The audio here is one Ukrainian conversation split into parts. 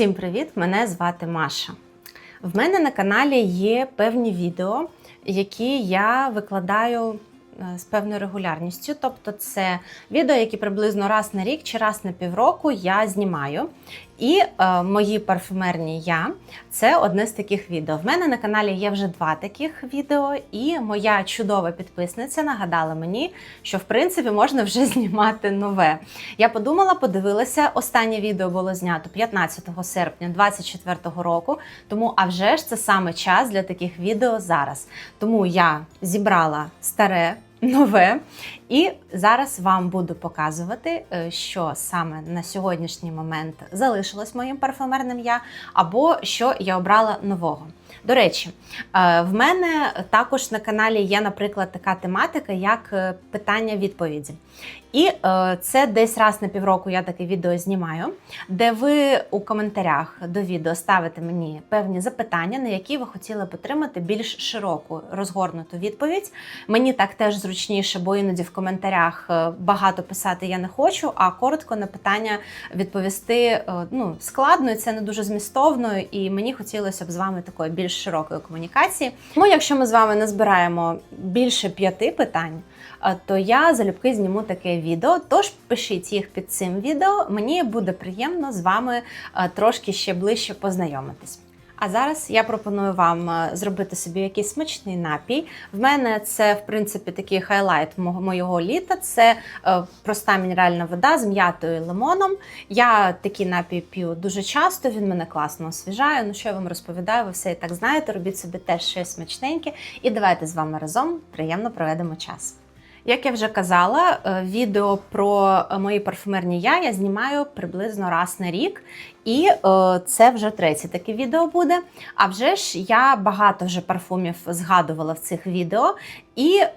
Всім привіт! Мене звати Маша. В мене на каналі є певні відео, які я викладаю е, з певною регулярністю. Тобто, це відео, які приблизно раз на рік чи раз на півроку я знімаю. І е, мої парфюмерні я це одне з таких відео. В мене на каналі є вже два таких відео, і моя чудова підписниця нагадала мені, що в принципі можна вже знімати нове. Я подумала, подивилася. Останнє відео було знято 15 серпня 2024 року. Тому, а вже ж це саме час для таких відео зараз. Тому я зібрала старе. Нове, і зараз вам буду показувати, е, що саме на сьогоднішній момент залишилось моїм парфумерним я, або що я обрала нового. До речі, е, в мене також на каналі є, наприклад, така тематика, як е, питання-відповіді. І е, це десь раз на півроку я таке відео знімаю, де ви у коментарях до відео ставите мені певні запитання, на які ви хотіли б отримати більш широку розгорнуту відповідь. Мені так теж зручніше, бо іноді в коментарях багато писати я не хочу, а коротко на питання відповісти ну, складно, і це не дуже змістовно, і мені хотілося б з вами такої більш широкої комунікації. Тому, якщо ми з вами назбираємо більше п'яти питань, е, то я залюбки зніму таке відео. Тож пишіть їх під цим відео. Мені буде приємно з вами е, трошки ще ближче познайомитись. А зараз я пропоную вам е, зробити собі якийсь смачний напій. В мене це, в принципі, такий хайлайт моєго літа. Це е, проста мінеральна вода з м'ятою лимоном. Я такий напій п'ю дуже часто, він мене класно освіжає. Ну що я вам розповідаю, ви все і так знаєте. Робіть собі теж щось смачненьке. І давайте з вами разом приємно проведемо час. Як я вже казала, е, відео про мої парфумерні я я знімаю приблизно раз на рік. І е, це вже третє таке відео буде. А вже ж я багато вже парфумів згадувала в цих відео, і е,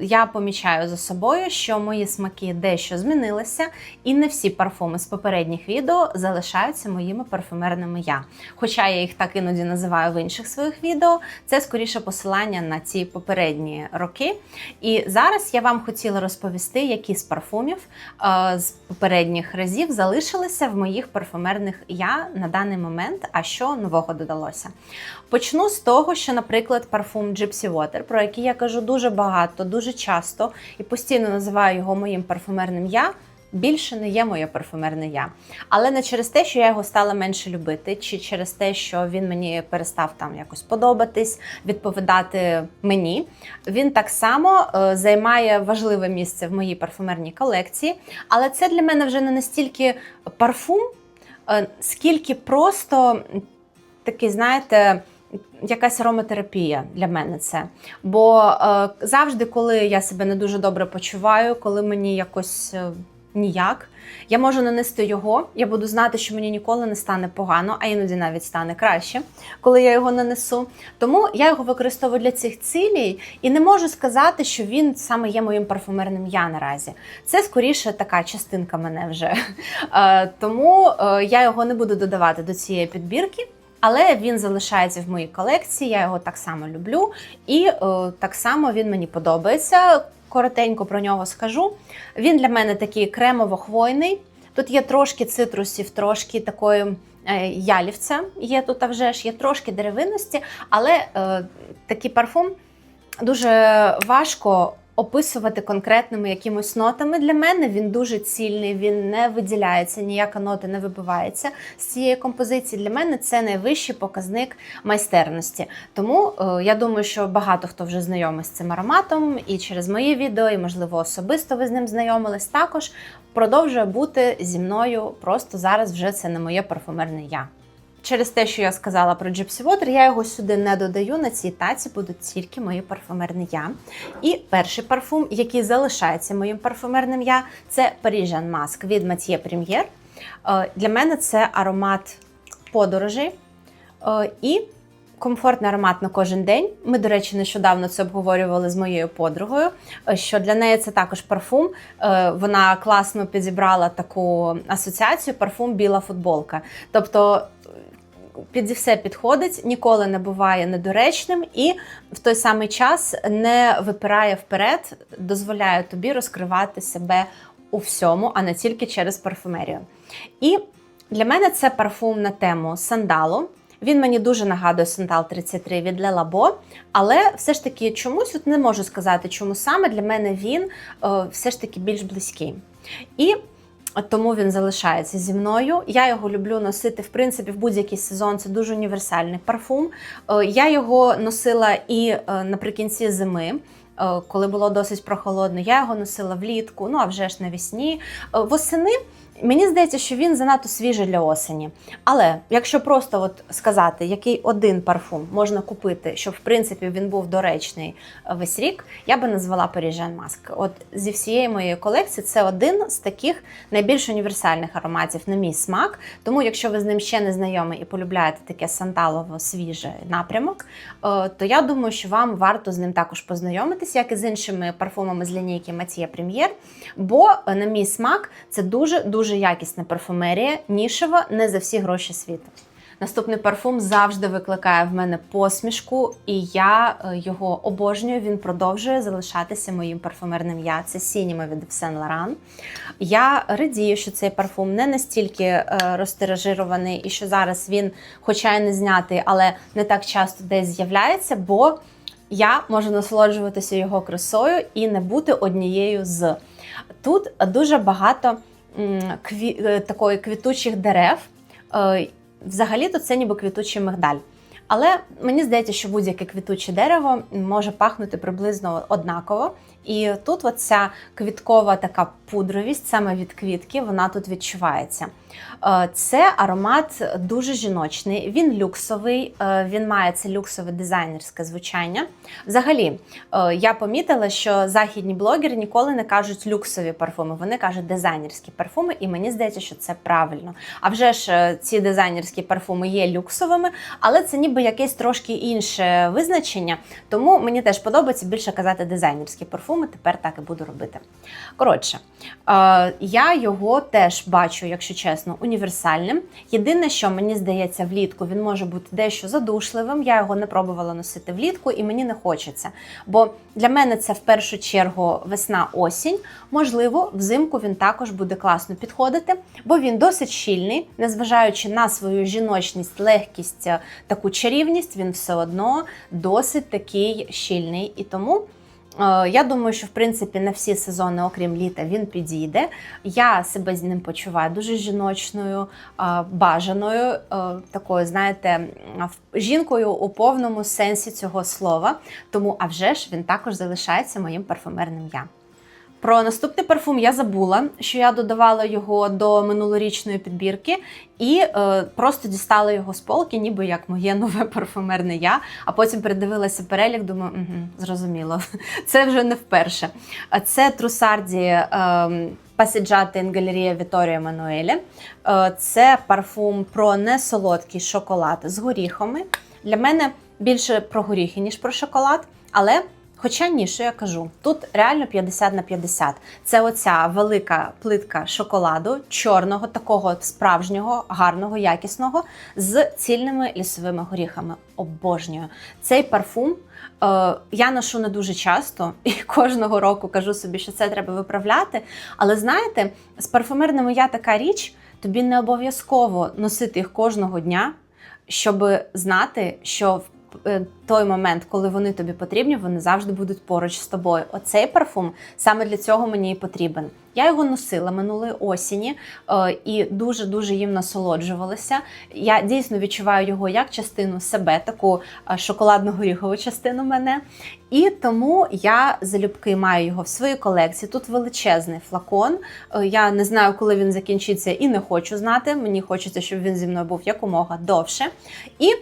я помічаю за собою, що мої смаки дещо змінилися, і не всі парфуми з попередніх відео залишаються моїми парфумерними я. Хоча я їх так іноді називаю в інших своїх відео, це скоріше посилання на ці попередні роки. І зараз я вам хотіла розповісти, які з парфумів е, з попередніх разів залишилися в моїх парфумерних я на даний момент, а що нового додалося. Почну з того, що, наприклад, парфум Gypsy Water, про який я кажу дуже багато, дуже часто і постійно називаю його моїм парфумерним я. Більше не є моє парфумерне я. Але не через те, що я його стала менше любити, чи через те, що він мені перестав там якось подобатись, відповідати мені. Він так само е, займає важливе місце в моїй парфумерній колекції. Але це для мене вже не настільки парфум, скільки просто такий, знаєте, якась ароматерапія для мене це. Бо е, завжди, коли я себе не дуже добре почуваю, коли мені якось. Ніяк. Я можу нанести його, я буду знати, що мені ніколи не стане погано, а іноді навіть стане краще, коли я його нанесу. Тому я його використовую для цих цілей і не можу сказати, що він саме є моїм парфумерним я наразі. Це скоріше така частинка мене вже. Е, тому е, я його не буду додавати до цієї підбірки. Але він залишається в моїй колекції, я його так само люблю, і е, так само він мені подобається коротенько про нього скажу. Він для мене такий кремово-хвойний. Тут є трошки цитрусів, трошки такої е, ялівця, є тут а вже ж, є трошки деревинності, але е, такий парфум дуже важко описувати конкретними якимось нотами. Для мене він дуже цільний, він не виділяється, ніяка нота не вибивається з цієї композиції. Для мене це найвищий показник майстерності. Тому е, я думаю, що багато хто вже знайомий з цим ароматом, і через мої відео, і можливо особисто ви з ним знайомились. Також продовжує бути зі мною. Просто зараз вже це не моє парфумерне я. Через те, що я сказала про Gypsy Water, я його сюди не додаю. На цій таці будуть тільки мої парфумерні я. І перший парфум, який залишається моїм парфумерним я, це Parisian Mask від Mathieu Premier. Е, Для мене це аромат подорожей е, і комфортний аромат на кожен день. Ми, до речі, нещодавно це обговорювали з моєю подругою. е, Що для неї це також парфум. Вона класно підібрала таку асоціацію парфум біла футболка. Тобто під все підходить, ніколи не буває недоречним і в той самий час не випирає вперед, дозволяє тобі розкривати себе у всьому, а не тільки через парфумерію. І Для мене це парфум на тему сандалу. Він мені дуже нагадує Сандал 33 від Le Labo, але все ж таки чомусь от не можу сказати, чому саме для мене він е, все ж таки більш близький. І тому він залишається зі мною. Я його люблю носити в принципі в будь-який сезон. Це дуже універсальний парфум. Е, Я його носила і е, наприкінці зими. е, Коли було досить прохолодно, я його носила влітку, ну а вже ж навесні. Е, Восени мені здається, що він занадто свіжий для осені. Але якщо просто от сказати, який один парфум можна купити, щоб в принципі він був доречний е, весь рік, я би назвала Parisian Mask. От зі всієї моєї колекції це один з таких найбільш універсальних ароматів на мій смак. Тому, якщо ви з ним ще не знайомі і полюбляєте таке сандалово свіже напрямок, е, то я думаю, що вам варто з ним також познайомитись, як і з іншими парфумами з лінійки Mathieu Premier, бо е, на мій смак це дуже дуже якісна парфумерія, нішева, не за всі гроші світу. Наступний парфум завжди викликає в мене посмішку, і я е, його обожнюю. Він продовжує залишатися моїм парфумерним я. Це Сініма від Saint Laurent. Я радію, що цей парфум не настільки е, розтиражирований, і що зараз він, хоча й не знятий, але не так часто десь з'являється, бо я можу насолоджуватися його красою і не бути однією з. Тут дуже багато кві... е, такої квітучих дерев. Е, Взагалі-то це ніби квітучий мигдаль. Але мені здається, що будь-яке квітуче дерево може пахнути приблизно однаково. І тут оця квіткова така пудровість, саме від квітки, вона тут відчувається. Е, Це аромат дуже жіночний, він люксовий, е, він має це люксове дизайнерське звучання. Взагалі, е, я помітила, що західні блогери ніколи не кажуть люксові парфуми, вони кажуть дизайнерські парфуми, і мені здається, що це правильно. А вже ж ці дизайнерські парфуми є люксовими, але це ніби якесь трошки інше визначення. Тому мені теж подобається більше казати дизайнерські парфуми. Тепер так і буду робити. Коротше, я його теж бачу, якщо чесно, універсальним. Єдине, що мені здається, влітку він може бути дещо задушливим. Я його не пробувала носити влітку, і мені не хочеться. Бо для мене це в першу чергу весна-осінь. Можливо, взимку він також буде класно підходити, бо він досить щільний, незважаючи на свою жіночність, легкість, е, таку чарівність, він все одно досить такий щільний. І тому. Е, Я думаю, що в принципі на всі сезони, окрім літа, він підійде. Я себе з ним почуваю дуже жіночною, е, бажаною, е, такою, знаєте, жінкою у повному сенсі цього слова. Тому, а вже ж він також залишається моїм парфумерним я. Про наступний парфум я забула, що я додавала його до минулорічної підбірки і е, просто дістала його з полки, ніби як моє нове парфумерне я. А потім передивилася перелік, думаю, угу, зрозуміло, це вже не вперше. А Це Трусарді е, Passeggiate in Galleria Vittorio Emanuele. Е, Це парфум про несолодкий шоколад з горіхами. Для мене більше про горіхи, ніж про шоколад, але. Хоча ні, що я кажу, тут реально 50 на 50. Це оця велика плитка шоколаду, чорного, такого справжнього, гарного, якісного, з цільними лісовими горіхами. Обожнюю. Цей парфум е, я ношу не дуже часто і кожного року кажу собі, що це треба виправляти. Але знаєте, з парфумерними я така річ, тобі не обов'язково носити їх кожного дня, щоб знати, що в той момент, коли вони тобі потрібні, вони завжди будуть поруч з тобою. Оцей парфум саме для цього мені і потрібен. Я його носила минулої осені е, і дуже дуже їм насолоджувалася. Я дійсно відчуваю його як частину себе, таку е, шоколадно-горіхову частину мене. І тому я залюбки маю його в своїй колекції. Тут величезний флакон. Е, Я не знаю, коли він закінчиться, і не хочу знати. Мені хочеться, щоб він зі мною був якомога довше. І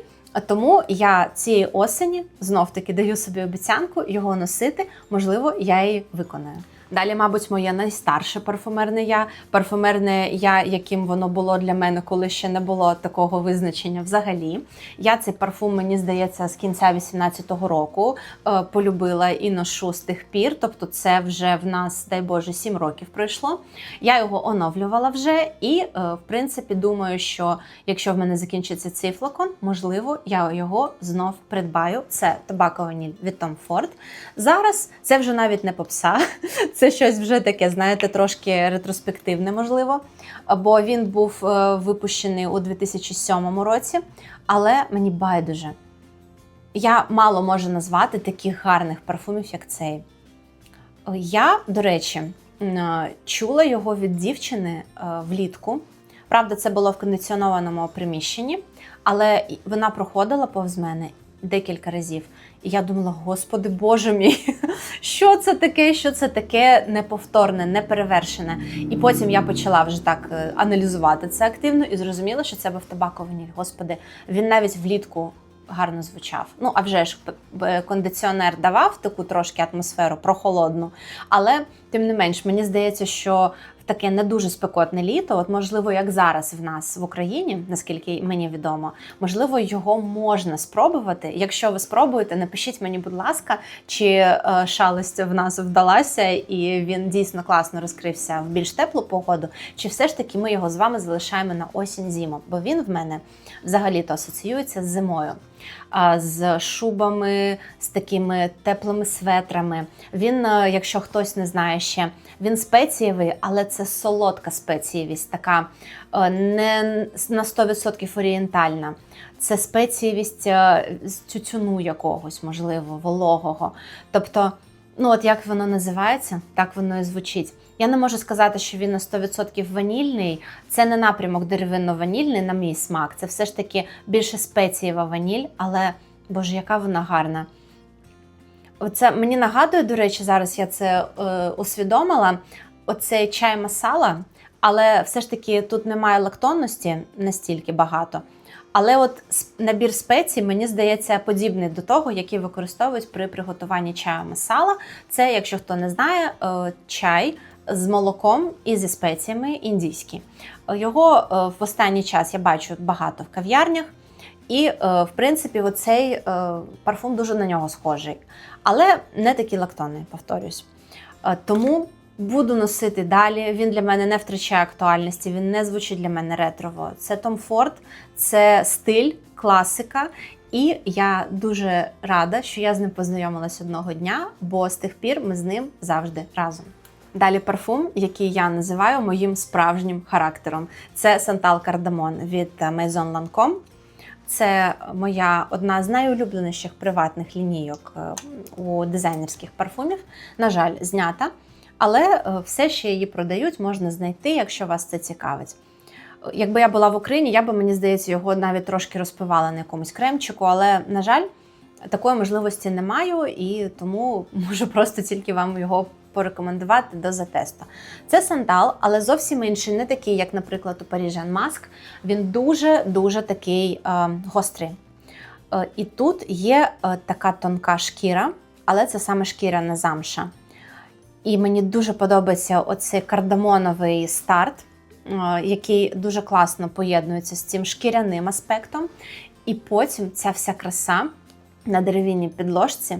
тому я цієї осені знов таки даю собі обіцянку його носити. Можливо, я її виконаю. Далі, мабуть, моє найстарше парфумерне я, парфумерне я, яким воно було для мене, коли ще не було такого визначення взагалі. Я цей парфум, мені здається, з кінця 18-го року е, полюбила і ношу з тих пір. Тобто, це вже в нас, дай Боже, 7 років пройшло. Я його оновлювала вже, і е, в принципі думаю, що якщо в мене закінчиться цей флакон, можливо, я його знов придбаю. Це Vanille від Tom Ford. Зараз це вже навіть не попса, Це щось вже таке, знаєте, трошки ретроспективне, можливо. Бо він був е, випущений у 2007 році, але мені байдуже. Я мало можу назвати таких гарних парфумів, як цей. Я, до речі, чула його від дівчини е, влітку. Правда, це було в кондиціонованому приміщенні, але вона проходила повз мене декілька разів. І я думала, господи боже мій, що це таке, що це таке неповторне, неперевершене. І потім я почала вже так е, аналізувати це активно і зрозуміла, що це був табако ваніль. Господи, він навіть влітку гарно звучав. Ну, а вже ж п- кондиціонер давав таку трошки атмосферу прохолодну. Але тим не менш, мені здається, що таке не дуже спекотне літо, от можливо, як зараз в нас в Україні, наскільки мені відомо, можливо, його можна спробувати. Якщо ви спробуєте, напишіть мені, будь ласка, чи е, шалость в нас вдалася, і він дійсно класно розкрився в більш теплу погоду, чи все ж таки ми його з вами залишаємо на осінь зиму, бо він в мене взагалі-то асоціюється з зимою. З шубами, з такими теплими светрами. Він, е, якщо хтось не знає ще, він спецієвий, але це солодка спецієвість, така е, не на 100% орієнтальна. Це спецієвість е, з тютюну якогось, можливо, вологого. Тобто, ну от як воно називається, так воно і звучить. Я не можу сказати, що він на 100% ванільний. Це не напрямок деревинно-ванільний, на мій смак. Це все ж таки більше спецієва ваніль, але боже, яка вона гарна. Оце мені нагадує, до речі, зараз я це е, усвідомила. Оцей чай масала, але все ж таки тут немає лактонності настільки багато. Але от набір спецій, мені здається, подібний до того, який використовують при приготуванні чаю масала. Це, якщо хто не знає, е, чай з молоком і зі спеціями індійський. Е, Його е, в останній час я бачу багато в кав'ярнях. І, е, в принципі, оцей е, парфум дуже на нього схожий. Але не такий лактонний, повторюсь. Тому буду носити далі. Він для мене не втрачає актуальності, він не звучить для мене ретрово. Це Том Форд, це стиль, класика. І я дуже рада, що я з ним познайомилась одного дня, бо з тих пір ми з ним завжди разом. Далі парфум, який я називаю моїм справжнім характером. Це Сантал Кардамон від Maison Lancome. Це моя одна з найулюбленіших приватних лінійок е, у дизайнерських парфумів. На жаль, знята. Але е, все ще її продають, можна знайти, якщо вас це цікавить. Якби я була в Україні, я би, мені здається, його навіть трошки розпивала на якомусь кремчику, але, на жаль, такої можливості не маю, і тому можу просто тільки вам його порекомендувати до затесту. Це сандал, але зовсім інший, не такий, як, наприклад, у Parisian Mask. Він дуже-дуже такий е, гострий. Е, і тут є е, така тонка шкіра, але це саме шкіра не замша. І мені дуже подобається оцей кардамоновий старт, е, який дуже класно поєднується з цим шкіряним аспектом. І потім ця вся краса на дерев'яній підложці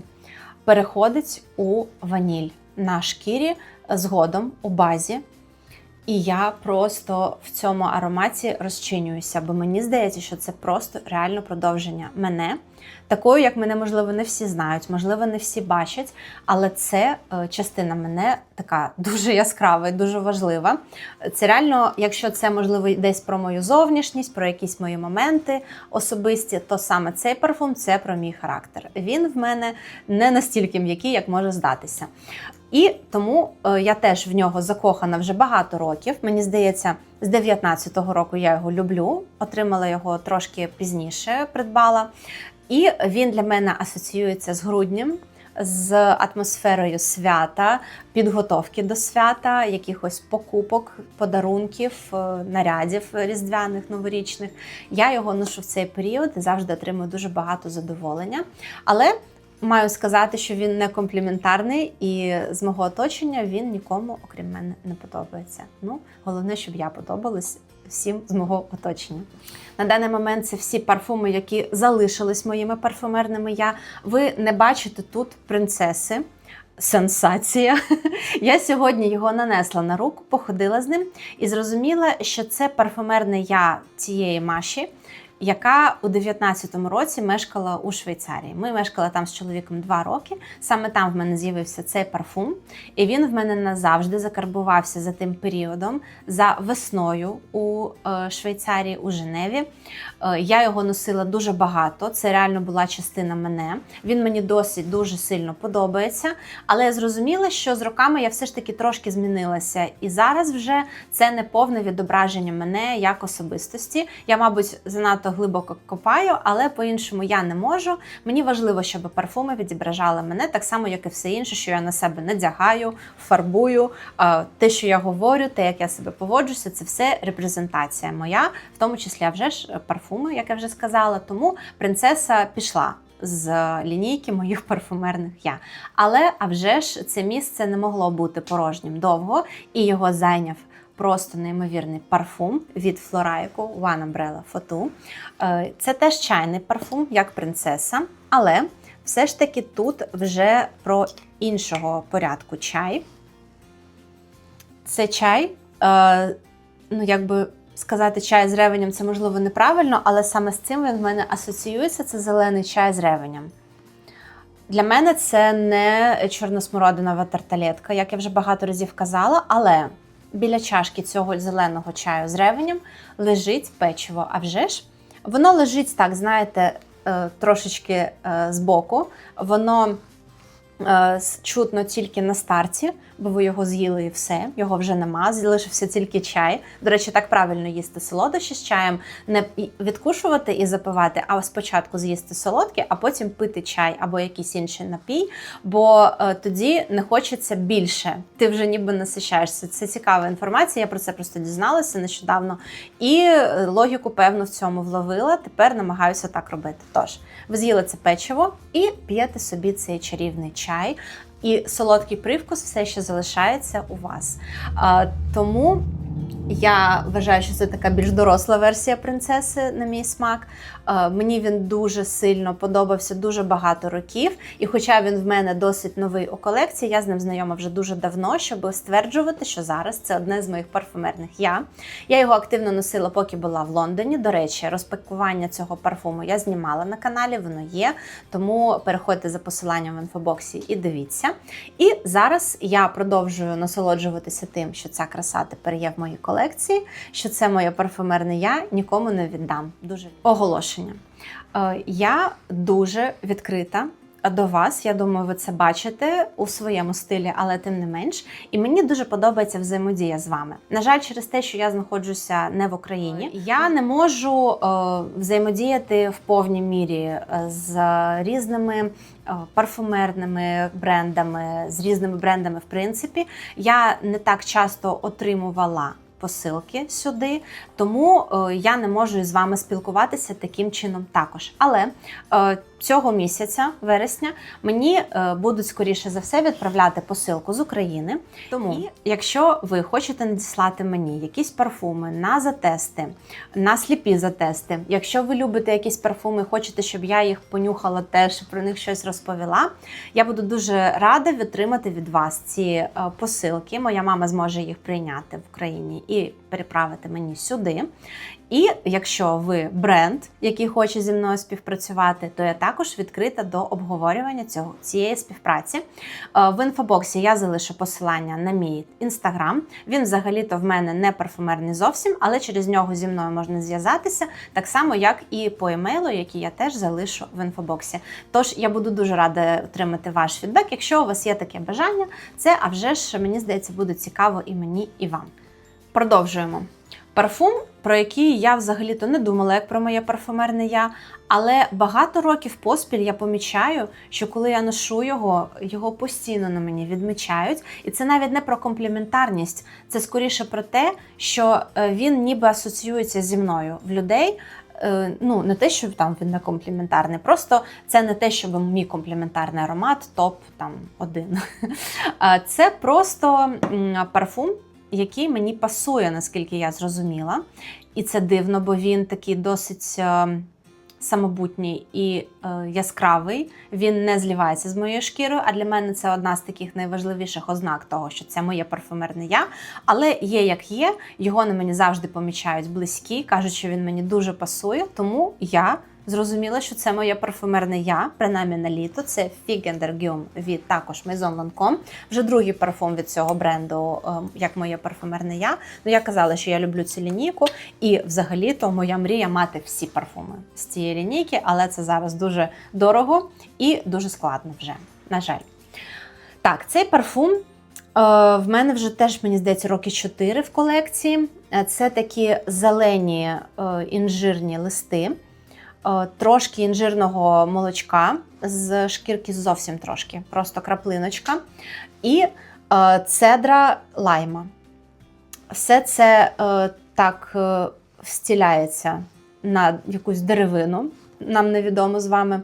переходить у ваніль на шкірі згодом у базі. І я просто в цьому ароматі розчинююся, бо мені здається, що це просто реально продовження мене, такою, як мене, можливо, не всі знають, можливо, не всі бачать, але це е, частина мене така дуже яскрава і дуже важлива. Це реально, якщо це можливо десь про мою зовнішність, про якісь мої моменти особисті, то саме цей парфум це про мій характер. Він в мене не настільки м'який, як може здатися. І тому е, я теж в нього закохана вже багато років. Мені здається, з 19-го року я його люблю. Отримала його трошки пізніше, придбала. І він для мене асоціюється з груднем, з атмосферою свята, підготовки до свята, якихось покупок, подарунків, е, нарядів різдвяних, новорічних. Я його ношу в цей період і завжди отримую дуже багато задоволення. Але Маю сказати, що він не компліментарний, і з мого оточення він нікому, окрім мене, не подобається. Ну, головне, щоб я подобалась всім з мого оточення. На даний момент це всі парфуми, які залишились моїми парфумерними. Я ви не бачите тут принцеси. Сенсація. Я сьогодні його нанесла на руку, походила з ним і зрозуміла, що це парфумерне я цієї маші. Яка у 19-му році мешкала у Швейцарії. Ми мешкали там з чоловіком два роки. Саме там в мене з'явився цей парфум, і він в мене назавжди закарбувався за тим періодом, за весною у е, Швейцарії, у Женеві. Е, Я його носила дуже багато. Це реально була частина мене. Він мені досить дуже сильно подобається. Але я зрозуміла, що з роками я все ж таки трошки змінилася, і зараз вже це не повне відображення мене як особистості. Я, мабуть, занадто глибоко копаю, але по-іншому я не можу. Мені важливо, щоб парфуми відображали мене так само, як і все інше, що я на себе надягаю, фарбую. Те, що я говорю, те, як я себе поводжуся, це все репрезентація моя, в тому числі вже ж парфуми, як я вже сказала. Тому принцеса пішла. З лінійки моїх парфумерних я. Але а вже ж це місце не могло бути порожнім довго, і його зайняв просто неймовірний парфум від Флорайку One Umbrella Photo. Е, Це теж чайний парфум, як принцеса, але все ж таки тут вже про іншого порядку чай. Це чай, е, ну якби сказати чай з ревенем, це можливо неправильно, але саме з цим він в мене асоціюється. Це зелений чай з ревенем. Для мене це не чорносмородинова тарталетка, як я вже багато разів казала, але біля чашки цього зеленого чаю з ревенем лежить печиво. А вже ж воно лежить так, знаєте, е, трошечки е, збоку. Воно е, чутно тільки на старті, бо ви його з'їли і все, його вже нема, залишився тільки чай. До речі, так правильно їсти солодощі з чаєм, не відкушувати і запивати, а спочатку з'їсти солодке, а потім пити чай або якийсь інший напій, бо е, тоді не хочеться більше. Ти вже ніби насичаєшся. Це цікава інформація. Я про це просто дізналася нещодавно. І е, логіку, певно, в цьому вловила. Тепер намагаюся так робити. Тож, ви з'їли це печиво і п'єте собі цей чарівний чай. І солодкий привкус все ще залишається у вас. Тому я вважаю, що це така більш доросла версія принцеси, на мій смак. Е, Мені він дуже сильно подобався дуже багато років. І хоча він в мене досить новий у колекції, я з ним знайома вже дуже давно, щоб стверджувати, що зараз це одне з моїх парфумерних я. Я його активно носила, поки була в Лондоні. До речі, розпакування цього парфуму я знімала на каналі, воно є. Тому переходьте за посиланням в інфобоксі і дивіться. І зараз я продовжую насолоджуватися тим, що ця краса тепер є в моїй колекції, що це моє парфумерне я нікому не віддам. Дуже оголошення. Е, Я дуже відкрита. До вас, я думаю, ви це бачите у своєму стилі, але тим не менш. І мені дуже подобається взаємодія з вами. На жаль, через те, що я знаходжуся не в Україні, я не можу е, взаємодіяти в повній мірі е, з різними парфумерними брендами, з різними брендами, в принципі. Я не так часто отримувала. Посилки сюди, тому е, я не можу з вами спілкуватися таким чином також. Але е, цього місяця, вересня, мені е, будуть скоріше за все відправляти посилку з України. Тому, якщо ви хочете надіслати мені якісь парфуми на затести, на сліпі затести, якщо ви любите якісь парфуми, хочете, щоб я їх понюхала теж про них щось розповіла, я буду дуже рада відтримати від вас ці посилки. Моя мама зможе їх прийняти в Україні і переправити мені сюди. І якщо ви бренд, який хоче зі мною співпрацювати, то я також відкрита до обговорювання цього цієї співпраці. Е, В інфобоксі я залишу посилання на мій інстаграм. Він взагалі-то в мене не парфумерний зовсім, але через нього зі мною можна зв'язатися, так само, як і по емейлу, який я теж залишу в інфобоксі. Тож я буду дуже рада отримати ваш фідбек. Якщо у вас є таке бажання, це а вже ж мені здається буде цікаво і мені, і вам. Продовжуємо. Парфум, про який я взагалі-то не думала, як про моє парфумерне я. Але багато років поспіль я помічаю, що коли я ношу його, його постійно на мені відмічають. І це навіть не про компліментарність, це скоріше про те, що е, він ніби асоціюється зі мною в людей. Е, Ну, не те, що там він не компліментарний, просто це не те, щоб мій компліментарний аромат топ там один. Це просто парфум, який мені пасує, наскільки я зрозуміла. І це дивно, бо він такий досить е, самобутній і е, яскравий. Він не злівається з моєю шкірою. А для мене це одна з таких найважливіших ознак того, що це моє парфумерне я. Але є як є, його на мені завжди помічають близькі, кажуть, що він мені дуже пасує. Тому я зрозуміла, що це моє парфумерне я, принаймні на літо. Це Fig від також Maison Lancome. Вже другий парфум від цього бренду, е, як моє парфумерне я. Ну я казала, що я люблю цю лінійку, і взагалі-то моя мрія мати всі парфуми з цієї лінійки, але це зараз дуже дорого і дуже складно вже. На жаль. Так, цей парфум. е, В мене вже теж, мені здається, роки 4 в колекції. Е, Це такі зелені е, інжирні листи, трошки інжирного молочка з шкірки зовсім трошки, просто краплиночка. І е, цедра лайма. Все це е, так е, встіляється на якусь деревину, нам невідомо з вами.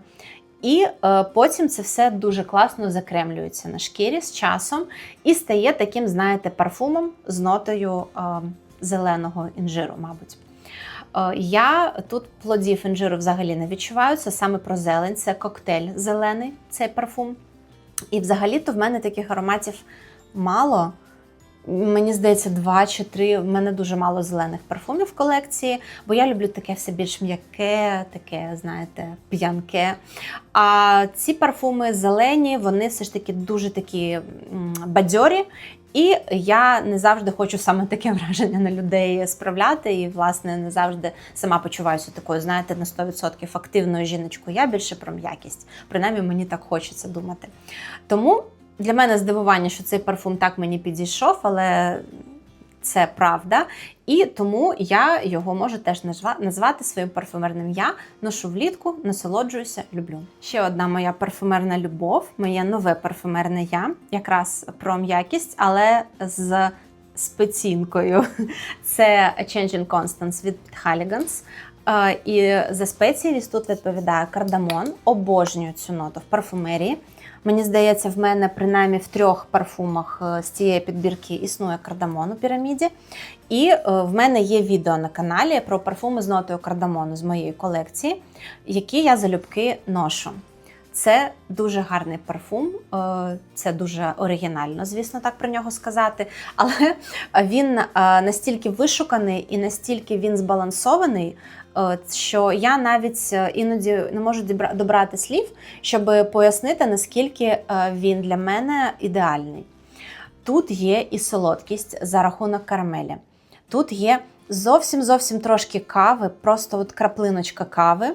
І е, потім це все дуже класно закремлюється на шкірі з часом і стає таким, знаєте, парфумом з нотою е, зеленого інжиру, мабуть. Е, я тут плодів інжиру взагалі не відчуваю. Це саме про зелень, це коктейль зелений, цей парфум. І взагалі-то в мене таких ароматів мало. Мені здається, два чи три. В мене дуже мало зелених парфумів в колекції, бо я люблю таке все більш м'яке, таке, знаєте, п'янке. А ці парфуми зелені, вони все ж таки дуже такі бадьорі. І я не завжди хочу саме таке враження на людей справляти. І, власне, не завжди сама почуваюся такою, знаєте, на 100% активною жіночкою. Я більше про м'якість. Принаймні, мені так хочеться думати. Тому для мене здивування, що цей парфум так мені підійшов, але це правда. І тому я його можу теж назвати своїм парфумерним я. Ношу влітку, насолоджуюся, люблю. Ще одна моя парфумерна любов, моє нове парфумерне я, якраз про м'якість, але з спецінкою. Це Changing Constance від Halligans. І за спеційність тут відповідає кардамон. Обожнюю цю ноту в парфумерії. Мені здається, в мене принаймні в трьох парфумах е, з цієї підбірки існує кардамон у піраміді. І е, в мене є відео на каналі про парфуми з нотою кардамону з моєї колекції, які я залюбки ношу. Це дуже гарний парфум, е, це дуже оригінально, звісно, так про нього сказати. Але він настільки вишуканий і настільки він збалансований, що я навіть е, іноді не можу добрати слів, щоб пояснити, наскільки е, він для мене ідеальний. Тут є і солодкість за рахунок карамелі. Тут є зовсім зовсім трошки кави, просто от краплиночка кави,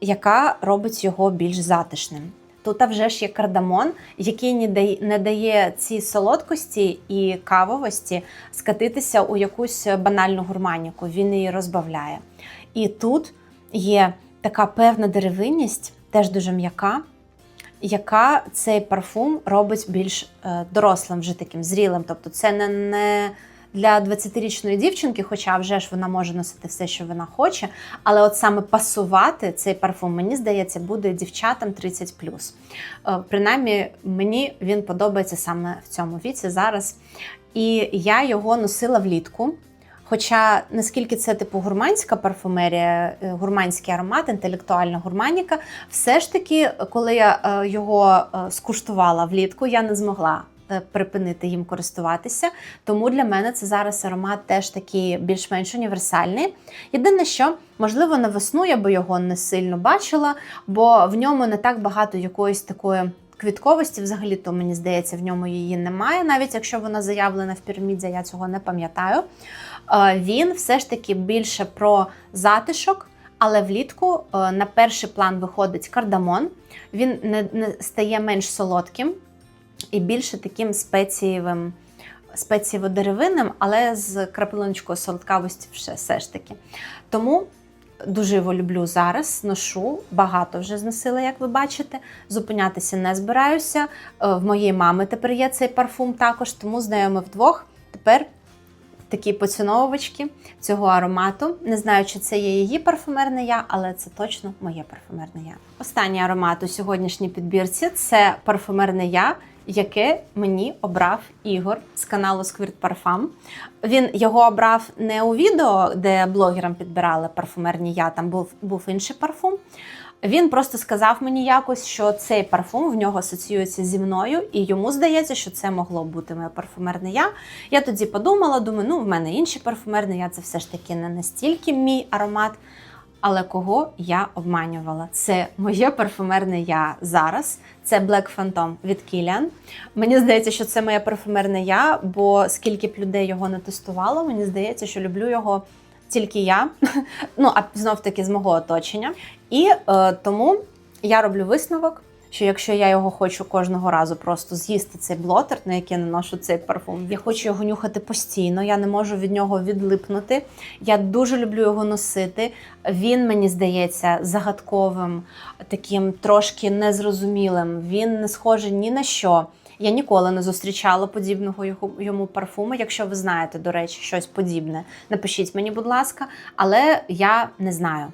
яка робить його більш затишним. Тут вже ж є кардамон, який не дає цій солодкості і кавовості скатитися у якусь банальну гурманіку. Він її розбавляє. І тут є така певна деревинність, теж дуже м'яка, яка цей парфум робить більш е, дорослим, вже таким зрілим. Тобто, це не, не для 20-річної дівчинки, хоча вже ж вона може носити все, що вона хоче. Але от саме пасувати цей парфум, мені здається, буде дівчатам 30 Е, Принаймні, мені він подобається саме в цьому віці зараз. І я його носила влітку. Хоча наскільки це типу гурманська парфумерія, е, гурманський аромат, інтелектуальна гурманіка, все ж таки, коли я е, його е, скуштувала влітку, я не змогла припинити їм користуватися. Тому для мене це зараз аромат теж такий більш-менш універсальний. Єдине, що можливо на весну я би його не сильно бачила, бо в ньому не так багато якоїсь такої. Квітковості, взагалі, то мені здається, в ньому її немає, навіть якщо вона заявлена в піраміді, я цього не пам'ятаю. Е, Він все ж таки більше про затишок, але влітку е, на перший план виходить кардамон. Він не, не стає менш солодким і більше таким спецієвим, спецієво-деревинним, але з краплиночкою солодкавості все, все ж таки. Тому дуже його люблю зараз, ношу, багато вже зносила, як ви бачите. Зупинятися не збираюся. Е, В моєї мами тепер є цей парфум також, тому з вдвох тепер такі поціновувачки цього аромату. Не знаю, чи це є її парфумерне я, але це точно моє парфумерне я. Останній аромат у сьогоднішній підбірці це парфумерне я, яке мені обрав Ігор з каналу Squirt Parfum. Він його обрав не у відео, де блогерам підбирали парфумерні я, там був, був інший парфум. Він просто сказав мені якось, що цей парфум в нього асоціюється зі мною, і йому здається, що це могло бути моє парфумерне я. Я тоді подумала, думаю, ну в мене інший парфумерний я, це все ж таки не настільки мій аромат. Але кого я обманювала? Це моє парфумерне я зараз. Це Black Phantom від Kilian. Мені здається, що це моє парфумерне я, бо скільки б людей його не тестувало, мені здається, що люблю його тільки я. Ну, а знов таки з мого оточення. І е, тому я роблю висновок. Що якщо я його хочу кожного разу просто з'їсти цей блотер, на який я наношу цей парфум, я хочу його нюхати постійно, я не можу від нього відлипнути. Я дуже люблю його носити. Він мені здається загадковим, таким трошки незрозумілим. Він не схожий ні на що. Я ніколи не зустрічала подібного йому парфуму. Якщо ви знаєте, до речі, щось подібне, напишіть мені, будь ласка, але я не знаю.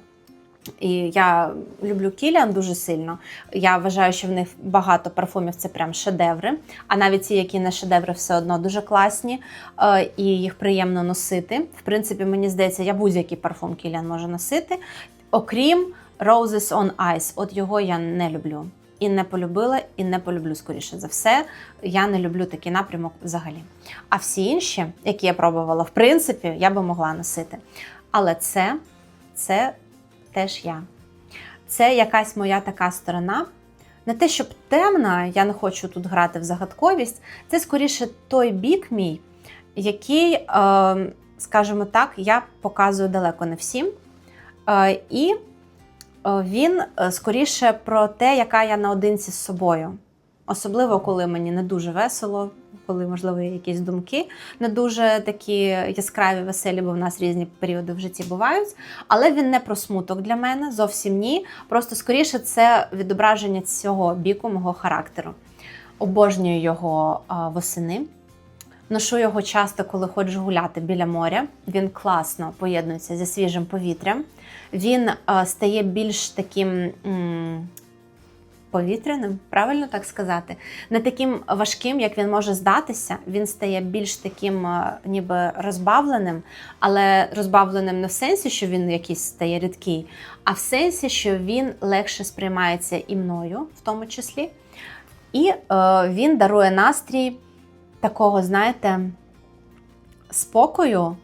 І я люблю Кіліан дуже сильно. Я вважаю, що в них багато парфумів це прям шедеври. А навіть ті, які не шедеври, все одно дуже класні, е, і їх приємно носити. В принципі, мені здається, я будь-який парфум Кіліан можу носити, окрім Roses on Ice. От його я не люблю. І не полюбила, і не полюблю скоріше за все. Я не люблю такий напрямок взагалі. А всі інші, які я пробувала, в принципі, я би могла носити. Але це, це теж я. Це якась моя така сторона. Не те, щоб темна, я не хочу тут грати в загадковість. Це скоріше той бік мій, який, е, скажімо так, я показую далеко не всім. Е, і він е, скоріше про те, яка я наодинці з собою. Особливо, коли мені не дуже весело, коли, можливо, є якісь думки не дуже такі яскраві, веселі, бо в нас різні періоди в житті бувають. Але він не про смуток для мене, зовсім ні. Просто скоріше це відображення цього біку мого характеру. Обожнюю його а, восени. Ношу його часто, коли ходжу гуляти біля моря. Він класно поєднується зі свіжим повітрям. Він а, стає більш таким. м, Повітряним, правильно так сказати, не таким важким, як він може здатися. Він стає більш таким, е, ніби розбавленим, але розбавленим не в сенсі, що він якийсь стає рідкий, а в сенсі, що він легше сприймається і мною, в тому числі. І е, він дарує настрій такого, знаєте, спокою,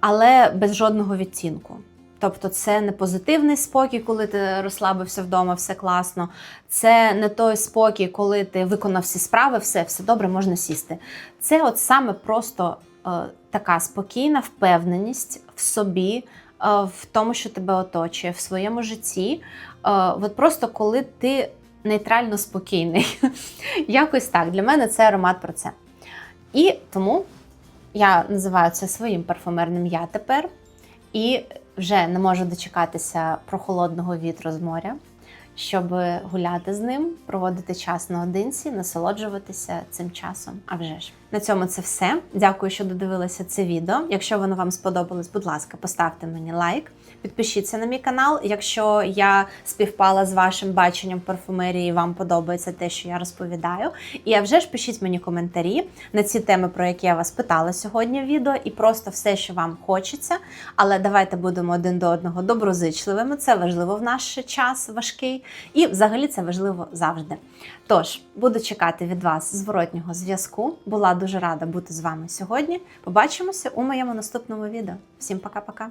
але без жодного відтінку. Тобто це не позитивний спокій, коли ти розслабився вдома, все класно. Це не той спокій, коли ти виконав всі справи, все, все добре, можна сісти. Це от саме просто е, така спокійна впевненість в собі, е, в тому, що тебе оточує, в своєму житті. Е, от просто коли ти нейтрально спокійний. Якось так. Для мене це аромат про це. І тому я називаю це своїм парфумерним я тепер. І вже не можу дочекатися прохолодного вітру з моря, щоб гуляти з ним, проводити час наодинці, насолоджуватися цим часом. А вже ж на цьому це все. Дякую, що додивилися це відео. Якщо воно вам сподобалось, будь ласка, поставте мені лайк. Підпишіться на мій канал. Якщо я співпала з вашим баченням парфумерії, і вам подобається те, що я розповідаю. І а вже ж пишіть мені коментарі на ці теми, про які я вас питала сьогодні в відео, і просто все, що вам хочеться. Але давайте будемо один до одного доброзичливими. Це важливо в наш час важкий, і взагалі це важливо завжди. Тож буду чекати від вас зворотнього зв'язку. Була дуже рада бути з вами сьогодні. Побачимося у моєму наступному відео. Всім пока-пока.